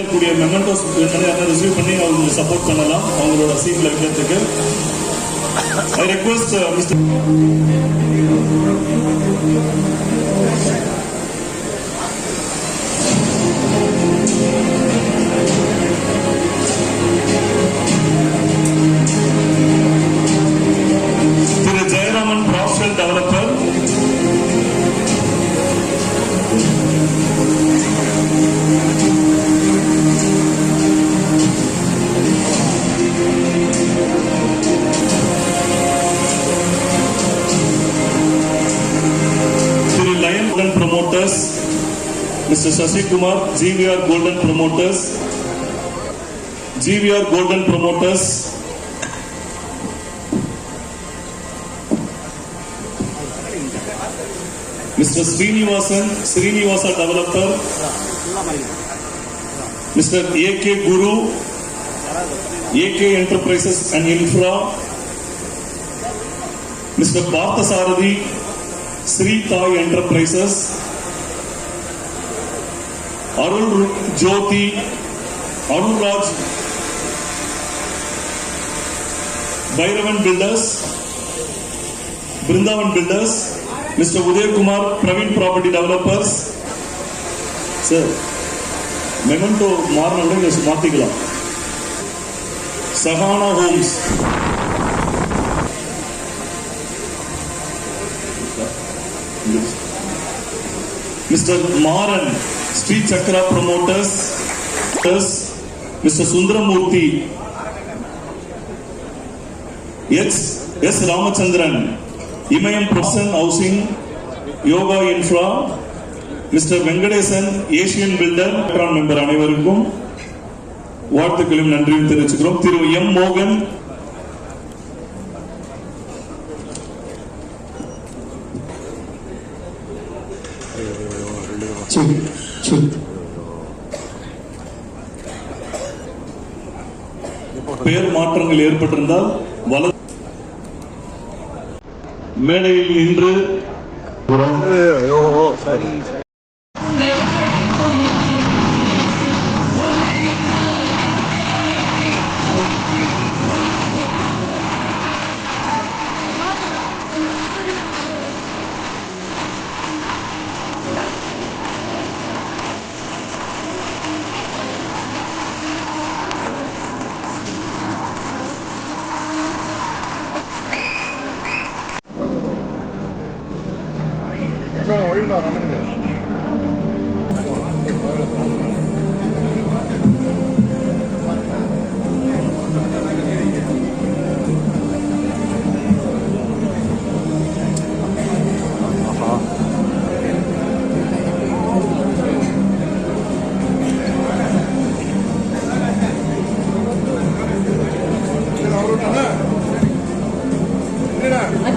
இருக்கக்கூடிய மெமெண்டோஸ் யாராவது ரிசீவ் பண்ணி அவங்க சப்போர்ட் பண்ணலாம். அவங்களோட சீட்ல வைக்கிறதுக்கு ஐ ரெக்வஸ்ட் மிஸ்டர் திரு promoters, Mr. Shashi Kumar, GVR Golden promoters, GVR Golden promoters, Mr. Srinivasan, Srinivasa developer, Mr. AK Guru, AK Enterprises and Infra, Mr. Parthasarathy, Sri Thai Enterprises, Arul Jyoti, Arul Raj, Bhairavan Builders, Brindavan Builders, Mr. Uday Kumar, Praveen Property Developers. Sir, memento மாறினோட இங்க மாத்திக்கலாம் Sahana Holmes mister Maran Sri Chakra promoters mister Sundaramoorthy S S Ramachandran Imayam Prasan housing Yoga infra mister Venkatesan Asian builder member அனைவருக்கும் வாழ்த்துக்களும் நன்றியும் தெரிவிச்சுக்கிறோம். திரு M மோகன் சரி சரி பெயர் மாற்றங்கள் ஏற்பட்டிருந்தால் வல மேடையில் நின்று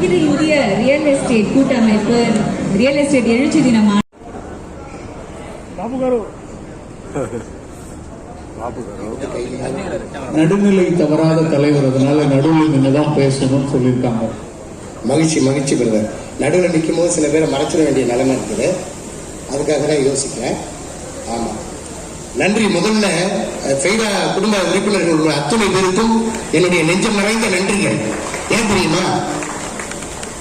அகில இந்திய ரியல் எஸ்டேட் கூட்டமைப்பு ரியல் எஸ்டேட் எழுச்சி தினம் நடுநிலை தவறாத தலைவர் அதனால நடுவில் நின்று தான் பேசணும்னு சொல்லியிருக்காங்க. மகிழ்ச்சி மகிழ்ச்சி பிரதர். நடுவில் நிற்கும் போது சில பேரை மறைச்சிட வேண்டிய நிலைமை இருக்குது. அதுக்காக தான் யோசிக்கிறேன். ஆமாம் நன்றி. முதல்ல ஃபெய்டா குடும்ப உறுப்பினர்கள் அத்துணை பேருக்கும் என்னுடைய நெஞ்சம் நிறைந்த நன்றிகள். ஏன் தெரியுமா?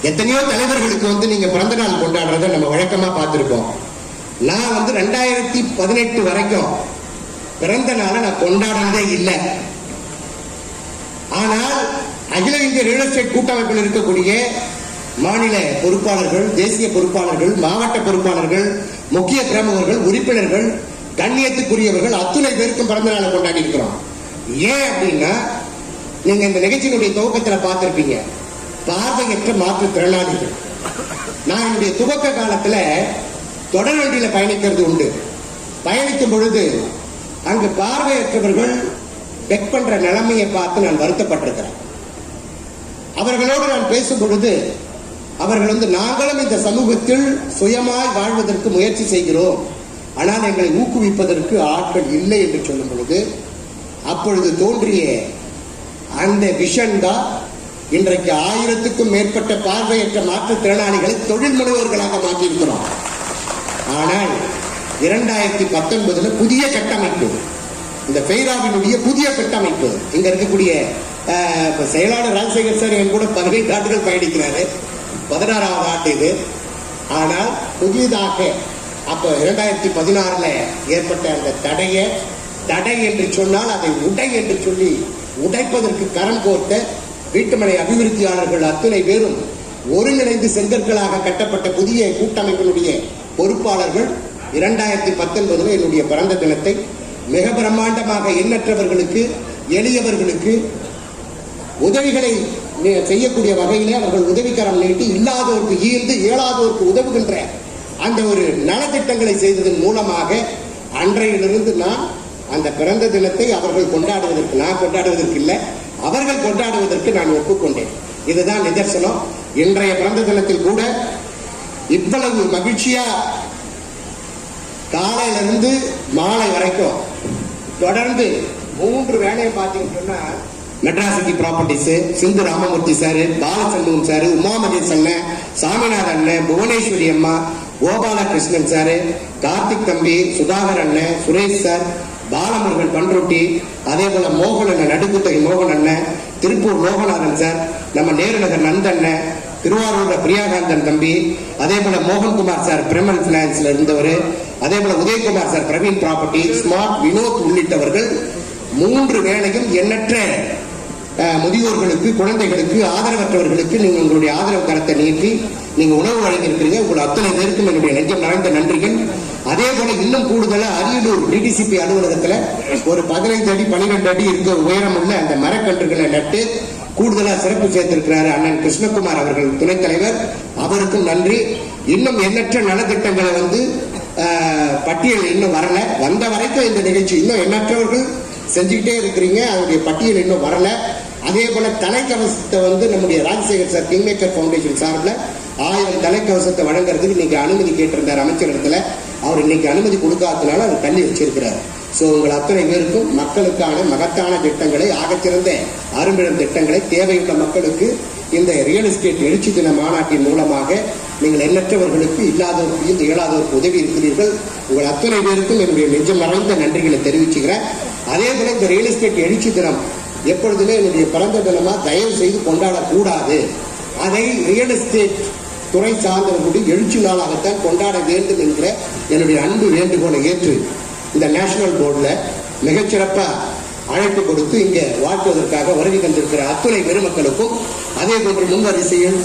எத்தனையோ தலைவர்களுக்கு வந்து நீங்க பிறந்த நாள் கொண்டாடுறத நம்ம வழக்கமா பார்த்துருக்கோம் நான் வந்து ரெண்டாயிரத்தி பதினெட்டு வரைக்கும் பிறந்த நாளை நான் கொண்டாடுறதே இல்லை. ஆனால் அகில இந்திய ரியல் எஸ்டேட் கூட்டமைப்பில் இருக்கக்கூடிய மாநில பொறுப்பாளர்கள் தேசிய பொறுப்பாளர்கள் மாவட்ட பொறுப்பாளர்கள் முக்கிய பிரமுகர்கள் உறுப்பினர்கள் கண்ணியத்துக்குரியவர்கள் அத்துணை பேருக்கும் பிறந்த நாளை கொண்டாடி இருக்கிறோம் ஏன் அப்படின்னா நீங்க இந்த நிகழ்ச்சியினுடைய துவக்கத்தில் பார்த்திருப்பீங்க. பார்வையற்ற மாற்றுத்திறனாளிகள் நான் என்னுடைய துவக்க காலத்தில் தொடர்வண்டியில் பயணிக்கிறது உண்டு. பயணிக்கும் பொழுது அங்கு பார்வையற்றவர்கள் பெக் பண்ற நிலைமையை பார்த்து நான் வருத்தப்பட்டிருக்கிறேன். அவர்களோடு நான் பேசும் பொழுது அவர்கள் வந்து நாங்களும் இந்த சமூகத்தில் சுயமாய் வாழ்வதற்கு முயற்சி செய்கிறோம். ஆனால் எங்களை ஊக்குவிப்பதற்கு ஆட்கள் இல்லை என்று சொல்லும் பொழுது அப்பொழுது தோன்றிய அந்த விஷன் தான் இன்றைக்கு ஆயிரத்துக்கும் மேற்பட்ட பார்வையற்ற மாற்றுத்திறனாளிகளை தொழில் முனைவோர்களாக மாற்றியிருக்கிறோம். ஆனால் இரண்டாயிரத்தி பத்தொன்பதுல புதிய கட்டமைப்பு இந்த பெய்ராவினுடைய புதிய கட்டமைப்பு இங்க இருக்கக்கூடிய செயலாளர் ராஜசேகர் சார் என் கூட பதினைந்து ஆண்டுகள் பயணிக்கிறாரு. பதினாறாவது ஆண்டு இது. ஆனால் புதிதாக அப்ப இரண்டாயிரத்தி பதினாறுல ஏற்பட்ட அந்த தடையை தடை என்று சொன்னால் அதை உடை என்று சொல்லி உடைப்பதற்கு கரம் கோர்த்த வீட்டுமனை அபிவிருத்தியாளர்கள் அத்தனை பேரும் ஒருங்கிணைந்து செங்கற்களாக கட்டப்பட்ட புதிய கூட்டமைப்பினுடைய பொறுப்பாளர்கள் இரண்டாயிரத்தி பத்தொன்பதுல என்னுடைய பிறந்த தினத்தை மிக பிரம்மாண்டமாக எண்ணற்றவர்களுக்கு எளியவர்களுக்கு உதவிகளை செய்யக்கூடிய வகையிலே அவர்கள் உதவிக்கரம் நீட்டி இல்லாதோருக்கு ஈர்ந்து இயலாதோருக்கு உதவுகின்ற அந்த ஒரு நலத்திட்டங்களை செய்ததன் மூலமாக அன்றையிலிருந்து நான் அந்த பிறந்த தினத்தை அவர்கள் கொண்டாடுவதற்கு நான் கொண்டாடுவதற்கு இல்லை அவர்கள் கொண்டாடுவதற்கு நான் ஒப்புக்கொண்டேன். இதுதான் நிதர்சனம். இன்றைய பிறந்த தினத்தில் கூட இவ்வளவு மகிழ்ச்சியா காலையில இருந்து மாலை வரைக்கும் தொடர்ந்து மூன்று வேலையை பார்த்தீங்கன்னு சொன்னா Madras city properties Sindhu Ramamoorthy sir Balachandran sir Uma அண்ணன் சாமிநாத அண்ணன் புவனேஸ்வரி அம்மா கோபாலகிருஷ்ணன் சார் கார்த்திக் தம்பி சுதாகர் அண்ணன் சுரேஷ் சார் பாலமுருகன் பண்ருட்டி அதே போல மோகன் அண்ணன் நடுக்குத்தகை மோகன் அண்ணன் திருப்பூர் லோகநாதன் சார் நம்ம நேருநகர் நந்தண்ணன் திருவாரூர்ல பிரியாகாந்தன் தம்பி அதே போல மோகன்குமார் சார் பிரமல் பினான்ஸ்ல இருந்தவர் அதே போல Udayakumar sir Praveen property smart Vinod உள்ளிட்டவர்கள் மூன்று வேளையும் எண்ணற்ற முதியோர்களுக்கு குழந்தைகளுக்கு ஆதரவற்றவர்களுக்கு நீங்க உங்களுடைய ஆதரவு கரத்தை நீட்டி நீங்க உணவு வழங்கியிருக்கிறீங்க. உங்கள் அத்தனை பேருக்கும் என்னுடைய நெஞ்சம் நிறைந்த நன்றிகள். அதே போல இன்னும் கூடுதலா அரியலூர் டிடிசிபி அலுவலகத்துல ஒரு பதினைந்து அடி பன்னிரெண்டு அடி இருக்க உயரம் உள்ள அந்த மரக்கன்றுகளை நட்டு கூடுதலா சிறப்பு சேர்த்திருக்கிறாரு அண்ணன் கிருஷ்ணகுமார் அவர்கள் துணைத் தலைவர். அவருக்கும் நன்றி. இன்னும் எண்ணற்ற நலத்திட்டங்களை வந்து ஆஹ், பட்டியல் இன்னும் வரல. வந்த வரைக்கும் இந்த நிகழ்ச்சி இன்னும் எண்ணற்றவர்கள் செஞ்சுக்கிட்டே இருக்கிறீங்க. அவருடைய பட்டியல் இன்னும் வரல. அதே போல தலைக்கவசத்தை வந்து நம்முடைய ராஜசேகர் சார் கிங்மேக்கர் ஃபவுண்டேஷன் சார்பில் ஆயிரம் தலைக்கவசத்தை வழங்குறதுக்கு இன்னைக்கு அனுமதி கேட்டிருந்தார் அமைச்சரிடத்துல அவர் இன்னைக்கு அனுமதி கொடுக்காததுனால அவர் தள்ளி வச்சிருக்கிறார். ஸோ உங்கள் அத்தனை பேருக்கும் மக்களுக்கான மகத்தான திட்டங்களை ஆகச்சிறந்த அரும்பிடம் திட்டங்களை தேவையுள்ள மக்களுக்கு இந்த ரியல் எஸ்டேட் எழுச்சி தின மாநாட்டின் மூலமாக நீங்கள் எண்ணற்றவர்களுக்கு இல்லாதவர்களுக்கு இயலாதவருக்கு உதவி இருக்கிறீர்கள். உங்கள் அத்தனை பேருக்கும் என்னுடைய நெஞ்சம் மறைந்த நன்றிகளை தெரிவிச்சுக்கிறேன். அதே போல இந்த ரியல் எஸ்டேட் எழுச்சி தினம் எப்பொழுதுமே என்னுடைய பிறந்த தினமா தயவு செய்து கொண்டாடக்கூடாது. அதை ரியல் எஸ்டேட் துறை சார்ந்தவர்களுடைய எழுச்சி நாளாகத்தான் கொண்டாட வேண்டும் என்கிற என்னுடைய அன்பு வேண்டுகோளை ஏற்று இந்த நேஷனல் போர்டில் மிகச்சிறப்பாக அழைப்பு கொடுத்து இங்கே வாழ்த்துவதற்காக வருகை தந்திருக்கிற அத்துணை பெருமக்களுக்கும் அதே போன்று முன்வரிசையில்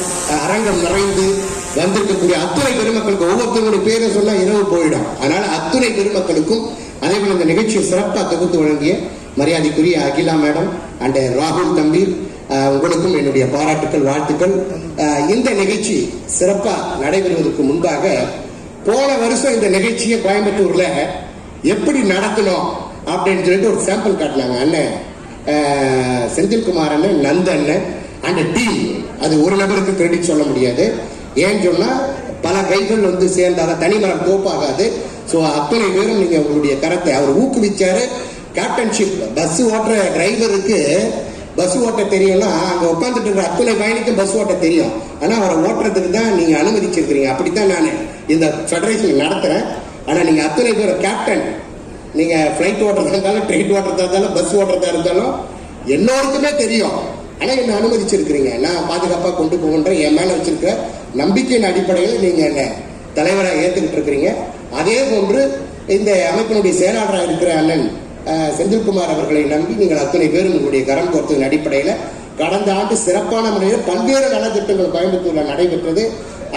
அரங்கம் நிறைந்து வந்திருக்கக்கூடிய அத்துணை பெருமக்களுக்கு ஒவ்வொருத்தருடைய பேரை சொன்னால் இரவு போயிடும். அதனால் அத்துணை பெருமக்களுக்கும் அதே போல இந்த நிகழ்ச்சியை சிறப்பாக தொகுத்து வழங்கிய மரியாதைக்குரிய அகிலா மேடம் அண்ட் ராகுல் தம்பி உங்களுக்கும் என்னுடைய பாராட்டுக்கள் வாழ்த்துக்கள். இந்த நிகழ்ச்சி சிறப்பாக நடைபெறுவதற்கு முன்பாக போன வருஷம் இந்த நிகழ்ச்சியை கோயம்புத்தூர்ல எப்படி நடத்தணும் அப்படின்னு சொல்லிட்டு ஒரு சாம்பிள் காட்டினாங்க. அண்ணன் செந்தில்குமார் அண்ணன் நந்த அண்ணன் அண்ட் டீம் அது ஒரு நபருக்கு கிரெடிட் சொல்ல முடியாது. ஏன்னு சொன்னால் பல கைகள் வந்து சேர்ந்தாதான் தனிமரம் தோப்பாகாது. ஸோ அத்தனை பேரும் நீங்கள் உங்களுடைய கரத்தை அவர் ஊக்குவிச்சாரு. கேப்டன்ஷிப் பஸ் ஓட்டுற டிரைவருக்கு பஸ் ஓட்ட தெரியும்னா அங்கே உட்காந்துட்டு இருக்கிற அத்தனை பயணிக்கும் பஸ் ஓட்ட தெரியும். ஆனால் அவரை ஓட்டுறதுக்கு தான் நீங்கள் அனுமதிச்சிருக்கிறீங்க. அப்படித்தான் நான் இந்த ஃபெடரேஷன் நடத்துகிறேன் ஆனால் நீங்கள் அத்தனை பேர் கேப்டன் நீங்கள் ஃப்ளைட் ஓட்டுறதா இருந்தாலும் ட்ரெயின் ஓட்டுறதா இருந்தாலும் பஸ் ஓட்டுறதா இருந்தாலும் எல்லோருக்குமே தெரியும். ஆனால் என்ன அனுமதிச்சிருக்கிறீங்க? நான் பாதுகாப்பாக கொண்டு போகின்ற என் மேலே வச்சிருக்கிற நம்பிக்கையின் அடிப்படையில் நீங்கள் என்னை தலைவராக ஏற்றுக்கிட்டு இருக்கிறீங்க? அதே போன்று இந்த அமைப்பினுடைய செயலாளராக இருக்கிற அண்ணன் செந்தில்குமார் அவர்களை நம்பி நீங்கள் அத்தனை பேரும் உங்களுடைய கரம் கோர்த்ததன் அடிப்படையில் கடந்த ஆண்டு சிறப்பான முறையில் பல்வேறு நலத்திட்டங்கள் கோயம்புத்தூரில் நடைபெற்றது.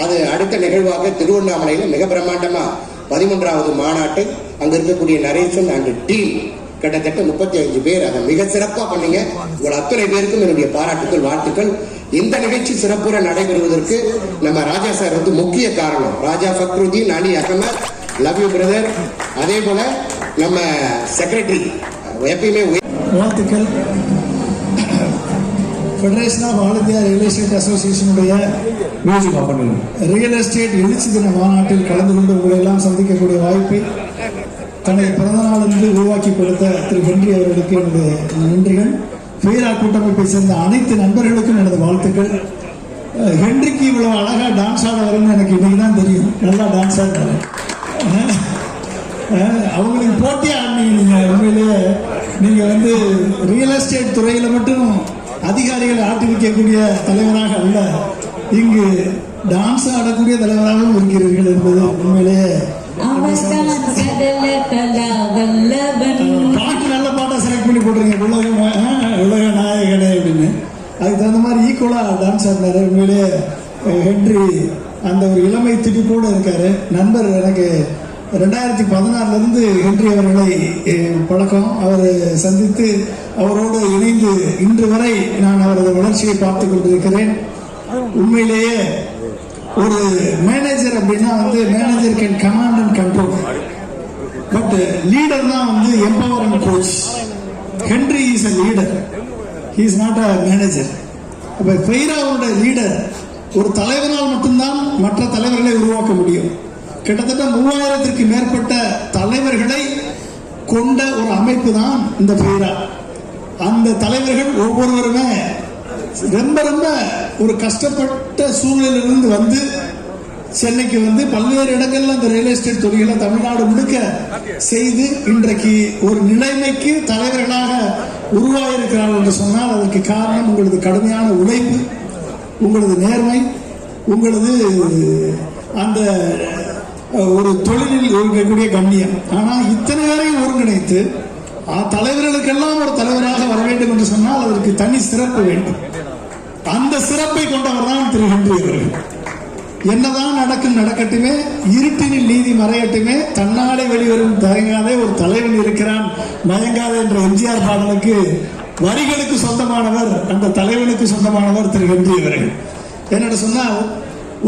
அது அடுத்த நிகழ்வாக திருவண்ணாமலையில் மிக பிரம்மாண்டமாக பதிமூன்றாவது மாநாட்டை அங்கே இருக்கக்கூடிய நரேசன் அண்ட் டீம் கிட்டத்தட்ட முப்பத்தி அஞ்சு பேர் அதை மிக சிறப்பாக பண்ணீங்க. உங்கள் அத்தனை பேருக்கும் என்னுடைய பாராட்டுக்கள் வாழ்த்துக்கள். இந்த நிகழ்ச்சி சிறப்புற நடைபெறுவதற்கு நம்ம ராஜா சார் வந்து முக்கிய காரணம். Raja Fakruddin Ali Ahmad love you brother அதே போல நம்ம செக்ரட்டரி எப்பயுமே வாழ்த்துக்கள். Federation of all India real estate அசோசியேஷனுடைய real estate எழுச்சி தின மாநாட்டில் கலந்து கொண்டு உங்களை எல்லாம் சந்திக்கக்கூடிய வாய்ப்பை தனது பிறந்த நாளிலிருந்து உருவாக்கி கொடுத்த திரு ஹென்றி அவர்களுக்கு எனது நன்றிகள். ஃபீரா கூட்டமைப்பை சேர்ந்த அனைத்து நண்பர்களுக்கும் எனது வாழ்த்துக்கள். ஹென்றிக்கு இவ்வளவு அழகா டான்ஸ் ஆட வரும்னு எனக்கு இன்னைக்கு தான் தெரியும். நல்லா டான்ஸ் ஆடுறாரு. அவங்களுக்கு போட்டியா ஆடினீங்க நீங்க உண்மையிலேயே வந்து ரியல் எஸ்டேட் துறையில மட்டும் அதிகாரிகள் ஆட்டிருக்கக்கூடிய தலைவராக அல்ல இங்கு டான்ஸ் ஆடக்கூடிய தலைவராகவும் இருக்கிறீர்கள் என்பது உண்மையிலேயே பாட்டு நல்ல பாட்டா செலக்ட் பண்ணி போட்டுருங்க உலக உலக நாயகனே அப்படின்னு. அதுக்கு தகுந்த மாதிரி ஈக்குவலா டான்ஸ் ஆடினாரு. உண்மையிலேயே ஹென்றி அந்த ஒரு இளமை துடிப்போடு இருக்காரு. நண்பர் எனக்கு ரெண்டாயிரத்தி பதினாறுலேருந்து ஹென்றி அவர்களை பழக்கம். அவர் சந்தித்து அவரோடு இணைந்து இன்று வரை நான் அவரது வளர்ச்சியை பார்த்து கொண்டிருக்கிறேன். உண்மையிலேயே ஒரு மேனேஜர் அப்படின்னா வந்து manager can command and control but leader தான் வந்து empower and coach Henry is a leader he is not a manager அப்போ ஃபெய்ராவோட லீடர் ஒரு தலைவனால் மட்டும்தான் மற்ற தலைவர்களை உருவாக்க முடியும். கிட்டத்தட்ட மூவாயிரத்திற்கு மேற்பட்ட தலைவர்களை கொண்ட ஒரு அமைப்பு தான் இந்த ஃபெய்ரா அந்த தலைவர்கள் ஒவ்வொருவருமே ரொம்ப ரொம்ப ஒரு கஷ்டப்பட்ட சூழ்நிலையிலிருந்து வந்து சென்னைக்கு வந்து பல்வேறு இடங்கள்ல அந்த ரியல் எஸ்டேட் தொழில்களை தமிழ்நாடு முழுக்க செய்து இன்றைக்கு ஒரு நிலைமைக்கு தலைவர்களாக உருவாகியிருக்கிறார்கள் என்று சொன்னால் அதற்கு காரணம் உங்களது கடுமையான உழைப்பு உங்களது நேர்மை உங்களது அந்த ஒரு தொழிலில் இருக்கக்கூடிய கண்ணியம் ஆனால் இத்தனை பேரையும் ஒருங்கிணைத்து தலைவர்களுக்கெல்லாம் ஒரு தலைவராக வர வேண்டும் என்று சொன்னால் அதற்கு தனி சிறப்பு வேண்டும். அந்த சிறப்பை கொண்டவர் தான் திரு ஹென்றி அவர்கள். என்னதான் நடக்கும் நடக்கட்டுமே இருட்டினில் நீதி மறையட்டுமே தன்னாலே வெளிவரும் தயங்காதே ஒரு தலைவன் இருக்கிறான் மயங்காதே என்ற எம்ஜிஆர் பாடலுக்கு வரிகளுக்கு சொந்தமானவர் அந்த தலைவனுக்கு சொந்தமானவர் திரு ஹென்றி அவர்கள். என்னென்னு சொன்னால்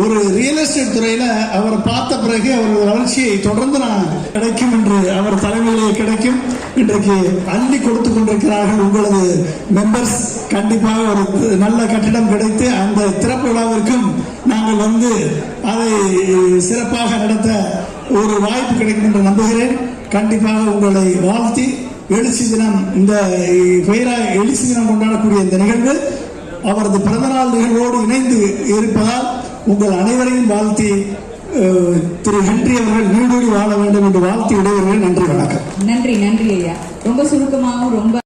ஒரு ரியல் எஸ்டேட் துறையில அவரை பார்த்த பிறகு அவரது வளர்ச்சியை தொடர்ந்து நான் கிடைக்கும் என்று அவர் தலைமையிலே கிடைக்கும். இன்றைக்கு அள்ளி கொடுத்து கொண்டிருக்கிறார்கள் உங்களது மெம்பர்ஸ் கண்டிப்பாக ஒரு நல்ல கட்டிடம் கிடைத்து அந்த திறப்பு விழாவிற்கும் நாங்கள் வந்து அதை சிறப்பாக நடத்த ஒரு வாய்ப்பு கிடைக்கும் என்று நம்புகிறேன். கண்டிப்பாக உங்களை வாழ்த்தி எழுச்சி தினம் இந்த பெயராக எழுச்சி தினம் கொண்டாடக்கூடிய இந்த நிகழ்வு அவரது பிறந்தநாள் நிகழ்வோடு இணைந்து இருப்பதால் உங்கள் அனைவரையும் வாழ்த்தி திரு ஹென்றி அவர்கள் நீடூடி வாழ வேண்டும் என்று வாழ்த்தி விடைபெறுகிறேன் நன்றி வணக்கம். நன்றி நன்றி ஐயா. ரொம்ப சுருக்கமாகவும் ரொம்ப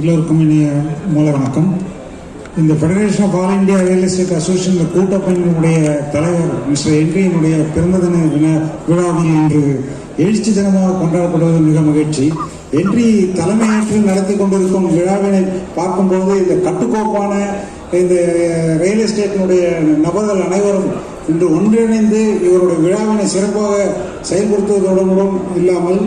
எல்லோருக்கும் இனிய மூல வணக்கம். இந்த federation of all India real estate association இந்த கூட்டமைப்பினுடைய தலைவர் மிஸ்டர் என்ரியினுடைய பிறந்த தின விழா- விழாவில் இன்று எழுச்சி தினமாக கொண்டாடப்படுவது மிக மகிழ்ச்சி. என்றி தலைமையேற்று நடத்தி கொண்டிருக்கும் விழாவினை பார்க்கும்போது இந்த கட்டுக்கோப்பான இந்த ரியல் எஸ்டேட்டினுடைய நபர்கள் அனைவரும் இன்று ஒன்றிணைந்து இவருடைய விழாவினை சிறப்பாக செயல்படுத்துவதோடும் இல்லாமல்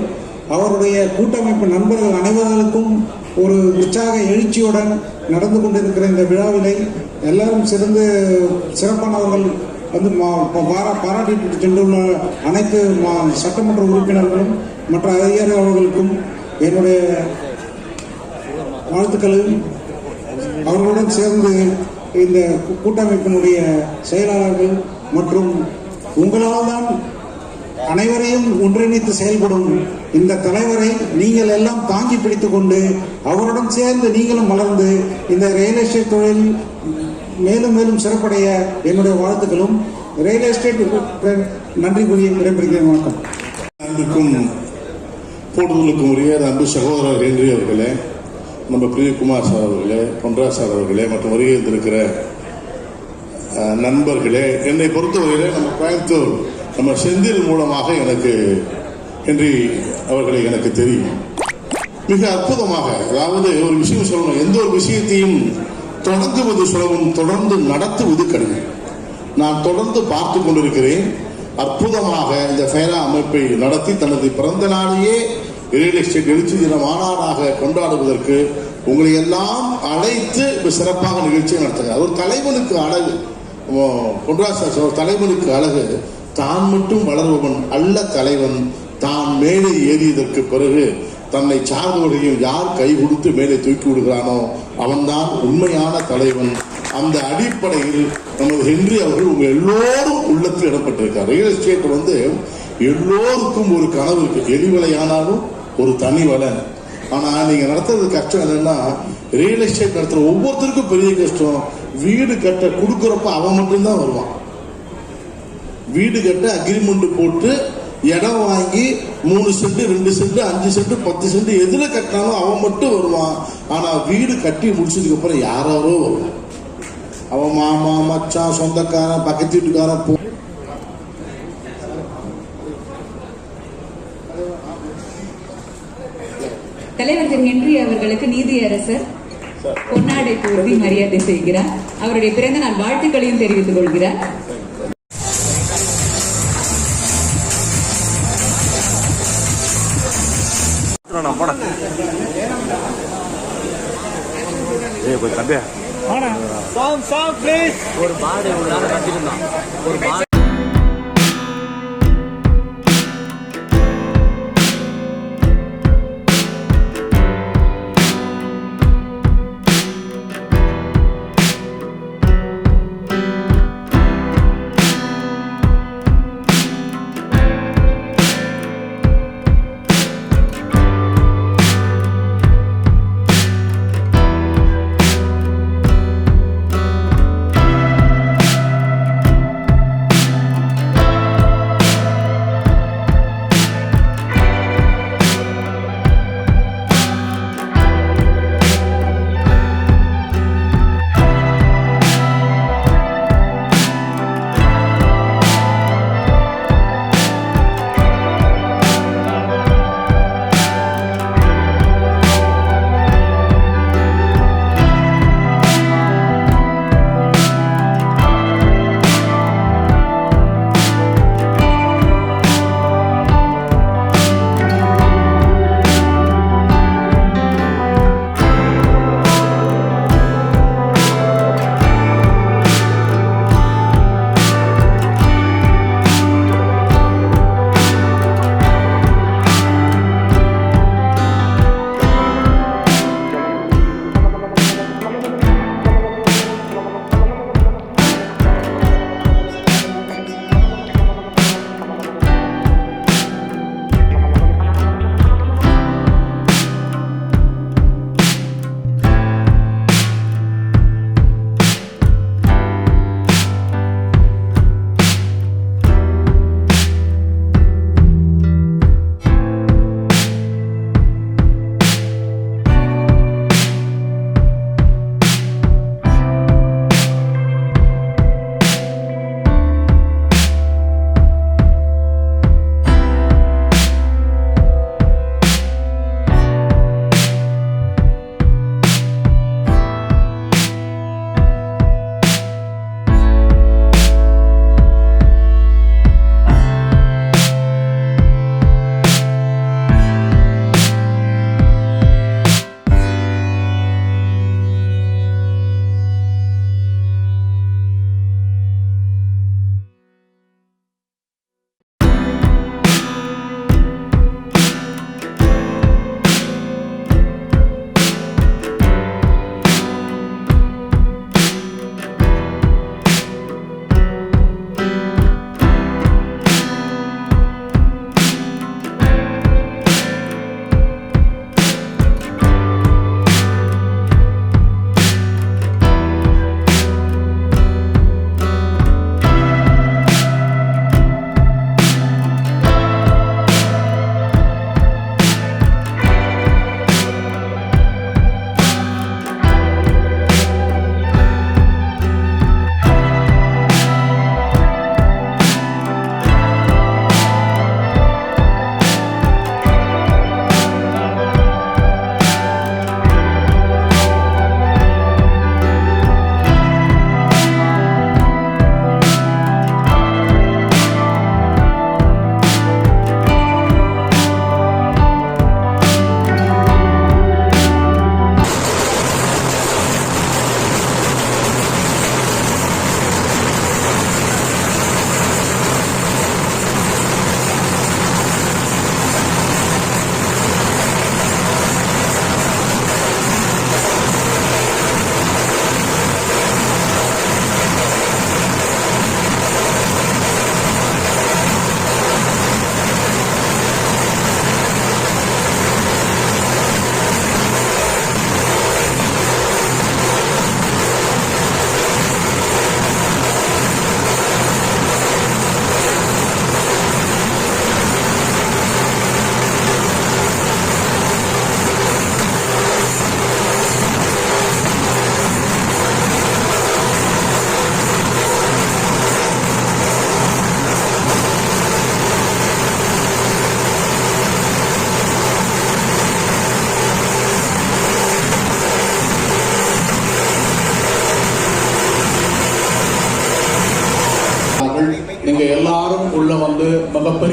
அவருடைய கூட்டமைப்பு நண்பர்கள் அனைவர்களுக்கும் ஒரு உற்சாக எழுச்சியுடன் நடந்து கொண்டிருக்கிற இந்த விழாவினை எல்லாரும் சிறந்து சிறப்பானவர்கள் வந்து மா- பாரா பாராட்டிட்டு சென்றுள்ள அனைத்து மா- சட்டமன்ற உறுப்பினர்களும் மற்ற அதிகாரிகளுக்கும் என்னுடைய வாழ்த்துக்களையும் அவர்களுடன் சேர்ந்து இந்த கூட்டமைப்பினுடைய செயலாளர்கள் மற்றும் உங்களால் தான் அனைவரையும் ஒன்றிணைத்து செயல்படும் இந்த தலைவரை நீங்கள் எல்லாம் தாங்கி பிடித்து கொண்டு அவருடன் சேர்ந்து நீங்களும் வளர்ந்து இந்த ரியல் எஸ்டேட் தொழில் மேலும் மேலும் சிறப்படைய என்னுடைய வாழ்த்துக்களும். ரியல் எஸ்டேட் நன்றி கூறி விடைபெறுகிறேன். வணக்கம். அன்புக்கும் போடுதலுக்கும் உரிய அன்பு சகோதரர் ஹென்றி அவர்களே நம்ம பிரியகுமார் சார் அவர்களே பொன்ராஜ் சார் அவர்களே மற்றும் வருகை இருந்திருக்கிற நண்பர்களே என்னை பொறுத்தவரையிலே நம்ம கோயம்புத்தூர் நம்ம செந்தில் மூலமாக எனக்கு ஹென்றி அவர்களை எனக்கு தெரியும். மிக அற்புதமாக அதாவது ஒரு விஷயம் சொல்லணும் எந்த ஒரு விஷயத்தையும் தொடங்குவது சுலபம் தொடர்ந்து நடத்துவது கடினம். நான் தொடர்ந்து பார்த்து கொண்டிருக்கிறேன். அற்புதமாக இந்த ஃபேரா அமைப்பை நடத்தி தனது பிறந்த நாளையே ரியல் எஸ்டேட் எழுச்சி தின மாநாடாக கொண்டாடுவதற்கு உங்களை எல்லாம் அழைத்து சிறப்பாக நிகழ்ச்சியை நடத்துங்க ஒரு தலைவனுக்கு அழகு. பொன்ராஜ் ஒரு தலைவனுக்கு அழகு. தான் மட்டும் வளருபவன் அல்ல தலைவன். தான் மேலே ஏறியதற்கு பிறகு தன்னை சார்ந்தவர்களையும் யார் கை கொடுத்து மேலே தூக்கி விடுகிறானோ அவன்தான் உண்மையான தலைவன். அந்த அடிப்படையில் நம்ம ஹென்றி அவர்கள் உங்க எல்லோரும் உள்ளத்தில் இடப்பட்டிருக்கார். ரியல் எஸ்டேட் வந்து எல்லோருக்கும் ஒரு கனவு இருக்கு. எலிவலையானாலும் ஒரு தனி வலை. ஆனா நீங்க நடத்துறது கஷ்டம் என்னன்னா ரியல் எஸ்டேட் நடத்துற ஒவ்வொருத்தருக்கும் பெரிய கஷ்டம். வீடு கட்ட கொடுக்குறப்ப அவன் மட்டும்தான் வருவான். வீடு கட்ட அக்ரிமெண்ட் போட்டு இடம் வாங்கி மூணு சென்ட் ரெண்டு சென்ட் அஞ்சு சென்ட் பத்து சென்ட் எதுல கட்டினாலும் அவன் மட்டும் வருவான். ஆனா வீடு கட்டி முடிச்சதுக்கு அப்புறம் யாரோ வருவான் அவன் மாமா மச்சான் சொந்தக்காரன் பக்கத்து வீட்டுக்காரன் போ தலைவர் திரு ஹென்றி அவர்களுக்கு நீதியரசர் பொன்னாடை போர்த்தி மரியாதை செய்கிறார். அவருடைய பிறந்த நாள் வாழ்த்துக்களையும் தெரிவித்துக் கொள்கிறார். ஏ போய் தம்பியா சாங் சாங் ப்ளீஸ் ஒரு பாடு ஒரு நாள் கட்டிருந்தான் ஒரு பாடு.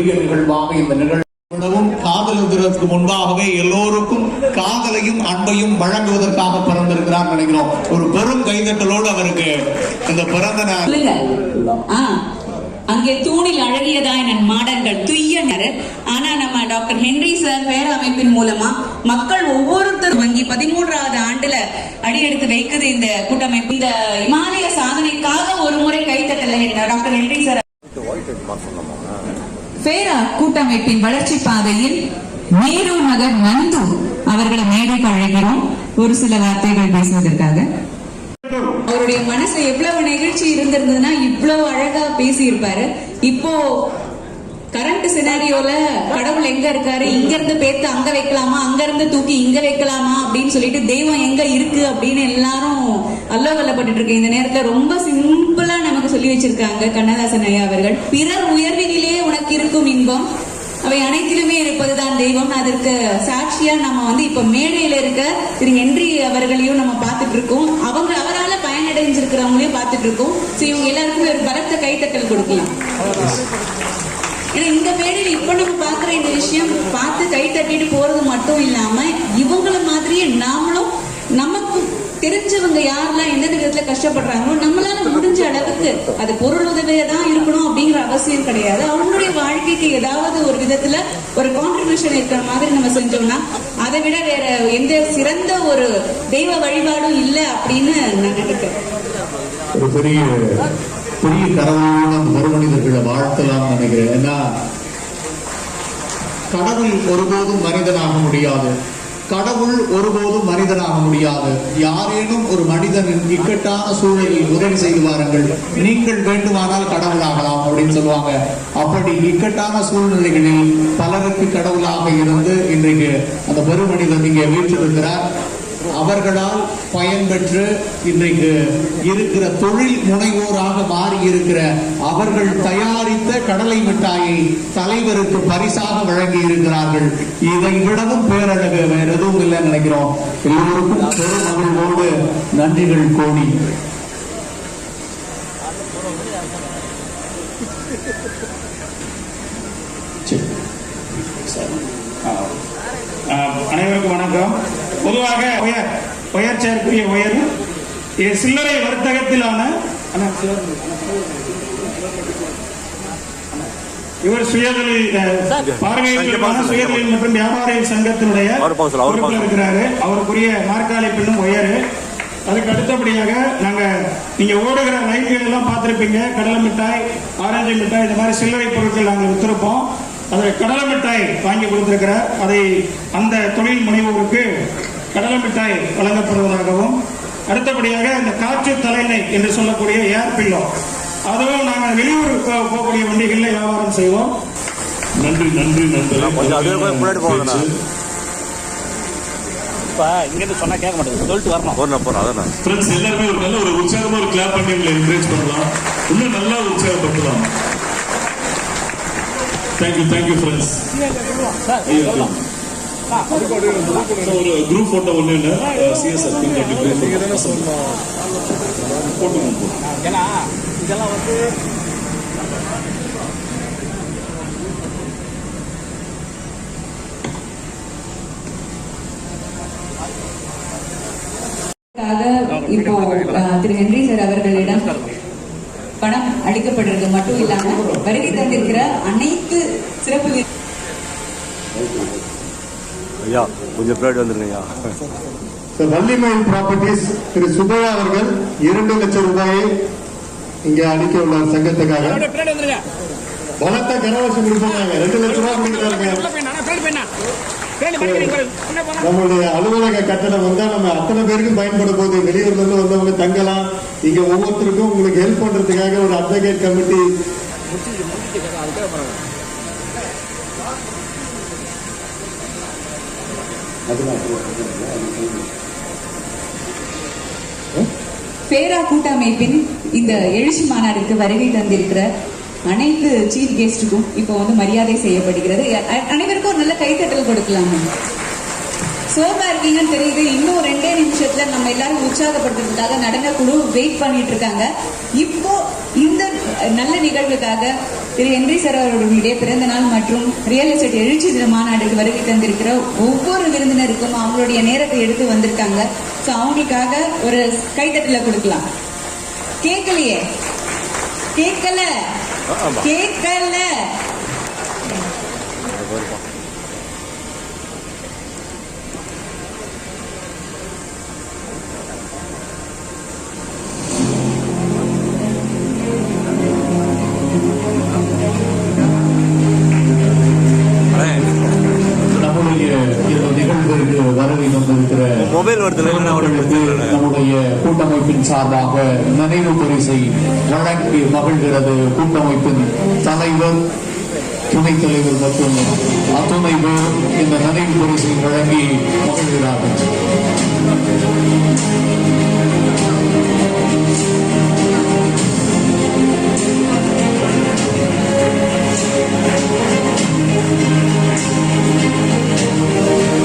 மிகப்பெரிய நிகழ்வாக இந்த நிகழ்வு விடவும் காதலுக்கு முன்பாகவே எல்லோருக்கும் காதலையும் அன்பையும் வழங்குவதற்காக பிறந்திருக்கிறார் நினைக்கிறோம். ஒரு பெரும் கைதட்டலோடு அவருக்கு இந்த பிறந்த அங்கே தூணில் அழகியதாய் நன் மாடங்கள் துய்யனர் ஆனா நம்ம டாக்டர் ஹென்றி சார் பேர அமைப்பின் மூலமா மக்கள் ஒவ்வொருத்தர் வங்கி பதிமூன்றாவது ஆண்டுல அடியெடுத்து வைக்குது இந்த கூட்டமைப்பு. இந்த இமாலய சாதனைக்காக ஒரு முறை கைத்தட்டல டாக்டர் ஹென்றி சார். பேரா கூட்டமைப்பின் வளர்ச்சி பாதையில் நேரு நகர் நந்து அவர்களை மேடைக்கு அழைக்கிறோம். ஒரு சில வார்த்தைகள் பேசுவதற்காக. அவருடைய மனசுல எவ்வளவு நெகிழ்ச்சி இருந்திருந்ததுன்னா இவ்வளவு அழகா பேசி இருப்பாரு இப்போ கரண்ட் சினாரியோல கடவுள் எங்க இருக்காரு? இங்க இருந்து பேத்து அங்க வைக்கலாமா? அங்க இருந்து தூக்கி இங்க வைக்கலாமா? அப்படின்னு சொல்லிட்டு தெய்வம் எங்க இருக்கு அப்படின்னு எல்லாரும் அல்லவல்லப்பட்டு இருக்கு. இந்த நேரத்துல ரொம்ப சிம்பிளா நமக்கு சொல்லி வச்சிருக்காங்க கண்ணதாசன் ஐயா அவர்கள். பிறர் உயர்வினிலே உனக்கு இருக்கும் இன்பம். அவை அனைத்திலுமே இருப்பதுதான் தெய்வம். அதற்கு சாட்சியா நம்ம வந்து இப்ப மேடையில இருக்க திரு ஹென்றி அவர்களையும் நம்ம பார்த்துட்டு இருக்கோம். அவங்க அவரால பயனடைஞ்சிருக்கிறவங்களையும் பார்த்துட்டு இருக்கோம். சோ இவங்க எல்லாருக்குமே ஒரு பலத்த கைத்தட்டல் கொடுக்கலாம். ஏன்னா இந்த மேடையில் இப்ப நம்ம பாக்குற இந்த விஷயம் பார்த்து கை தட்டிட்டு போறது மட்டும் இல்லாம இவங்கள மாதிரியே நாமளும் நமக்கு தெரிஞ்சவங்க யாரெல்லாம் எந்தெந்த விதத்துல கஷ்டப்படுறாங்களோ நம்மளால முடிஞ்ச அளவுக்கு அது பொருள் உதவியா தான் இருக்கணும் அப்படிங்கிற அவசியம் கிடையாது. அவங்களுடைய வாழ்க்கைக்கு ஏதாவது ஒரு விதத்துல ஒரு கான்ட்ரிபியூஷன் இருக்கிற மாதிரி நம்ம செஞ்சோம்னா அதை விட வேற எந்த சிறந்த ஒரு தெய்வ வழிபாடும் இல்லை அப்படின்னு நான் நினைக்கிறேன். ஒரு பெரிய பெரிய மறுமனிதர்களை வாழ்த்தலாம் நினைக்கிறேன். ஏன்னா கடவுள் ஒருபோதும் மனிதனாக முடியாது. கடவுள் ஒருபோதும் மனிதனாக முடியாது. யாரேனும் ஒரு மனிதனின் இக்கட்டான சூழலில் உதவி செய்து வாருங்கள். நீங்கள் வேண்டுமானால் கடவுளாகலாம் அப்படின்னு சொல்லுவாங்க. அப்படி இக்கட்டான சூழ்நிலைகளில் பலருக்கு கடவுளாக இருந்து இன்றைக்கு அந்த பெருமனிதன் இங்கே வீற்றிருக்கிறார். அவர்களால் பயன்பெற்று இன்றைக்கு இருக்கிற தொழில் முனைவோராக மாறி இருக்கிற அவர்கள் தயாரித்த கடலை மிட்டாயை தலைவருக்கு பரிசாக வழங்கி இருக்கிறார்கள் இதை விடவும் பேரழகு வேற எதுவும் இல்லை நினைக்கிறோம். எல்லோருக்கும் பெருமகிழ்வோடு நன்றிகள் கோடி. ஆஹ் அனைவருக்கும் வணக்கம். பொதுவாக உயர் உயர் செயற்குரிய உயர் இது சில்லறை வர்த்தகத்திலான இவர் சுயதொழில் அஹ், பார்வையியலுக்கான சுயதொழில் மற்றும் வியாபாரிகள் சங்கத்தினுடைய பொறுப்பில் இருக்கிறாரு. அவருக்குரிய நாற்காலி பின்னும் உயர். அதுக்கு அடுத்தபடியாக நாங்க நீங்க ஓடுகிற ரயில்கள் எல்லாம் பார்த்திருப்பீங்க. கடலை மிட்டாய் ஆரஞ்சு மிட்டாய் இந்த மாதிரி சில்லறை பொருட்கள் நாங்கள் வித்திருப்போம். அதில் கடலை மிட்டாய் வாங்கி கொடுத்திருக்கிறார். அதை அந்த தொழில் முனைவோருக்கு கடலை மிட்டாய் வழங்கப்படுவதாகவும் அடுத்தபடியாக இந்த காற்று தலைமை என்று சொல்லக்கூடிய ஏர் பில்லோ. அதுவும் நாங்கள் வெளியூர் போகக்கூடிய வண்டிகளில் வியாபாரம் செய்வோம். நன்றி நன்றி நன்றி. இங்கேருந்து சொன்னா கேட்க மாட்டேங்குது. சொல்லிட்டு வரணும். போறேன் போறேன் அதான் ஃப்ரெண்ட்ஸ் எல்லாருமே ஒரு நல்ல ஒரு உற்சாகமா ஒரு கிளாப் பண்ணி உங்களை என்கரேஜ் பண்ணலாம். இன்னும் நல்லா உற்சாகப்படுத்தலாம். Thank you thank you friends ஒரு குரூப் போட்டோ ஒண்ணு இல்ல. சிஎஸ்ஆர் பின் போட்டு ஏன்னா இதெல்லாம் வந்து க்காக இப்போ திரு ஹென்றி சார் அவர்களிடம் பணம் அளிக்கப்படுறது மட்டும் இல்லாம வருகை தந்திருக்கிற அனைத்து சிறப்பு ஐயா கொஞ்சம் பிளேட் வந்துருங்க ஐயா வள்ளிமயில் ப்ராப்பர்ட்டிஸ் திரு சுபையா அவர்கள் இரண்டு லட்சம் ரூபாயை இங்கே அளிக்க உள்ளார் சங்கத்துக்காக. பலத்த கரவசம் கொடுப்பாங்க ரெண்டு லட்சம் ரூபாய் நம்மளுடைய அலுவலக கட்டணம் வந்தா நம்ம அத்தனை பேருக்கும் பயன்பட போகுது வெளியூர்ல இருந்து வந்தவங்க தங்கலாம். இங்க ஒவ்வொருத்தருக்கும் உங்களுக்கு ஹெல்ப் பண்றதுக்காக ஒரு அட்வொகேட் கமிட்டி பேரா கூட்டமைப்பின் இந்த எழுச்சி மாநாடுக்கு வருகை தந்திருக்கிற அனைத்து சீஃப் கெஸ்டுக்கும் இப்போ வந்து மரியாதை செய்யப்படுகிறது. அனைவருக்கும் ஒரு நல்ல கைத்தட்டல் கொடுக்கலாம். சோர்வா இருக்கீங்கன்னு தெரியுது. இன்னும் ரெண்டே நிமிஷத்துல நம்ம எல்லாரும் உற்சாகப்படுத்துறதுக்காக நடன குழு வெயிட் பண்ணிட்டு இருக்காங்க. இப்போ இந்த நல்ல நிகழ்வுக்காக திரு என்ரி சார் அவர்களுடைய பிறந்த நாள் மற்றும் ரியல் எஸ்டேட் எழுச்சி தின மாநாட்டுக்கு வருகை தந்திருக்கிற ஒவ்வொரு விருந்தினருக்கும் அவங்களுடைய நேரத்தை எடுத்து வந்திருக்காங்க. ஸோ அவங்களுக்காக ஒரு கைத்தட்டல கொடுக்கலாம். கேட்கலையே? கேட்கல? கேட்கல. சார்பாக நினைவு பரிசை வழங்கி மகிழ்கிறது கூட்டமைப்பின் தலைவர் துணைத் தலைவர் மற்றும் அத்துணை இந்த நினைவு பரிசை வழங்கி மகிழ்கிறார்கள்.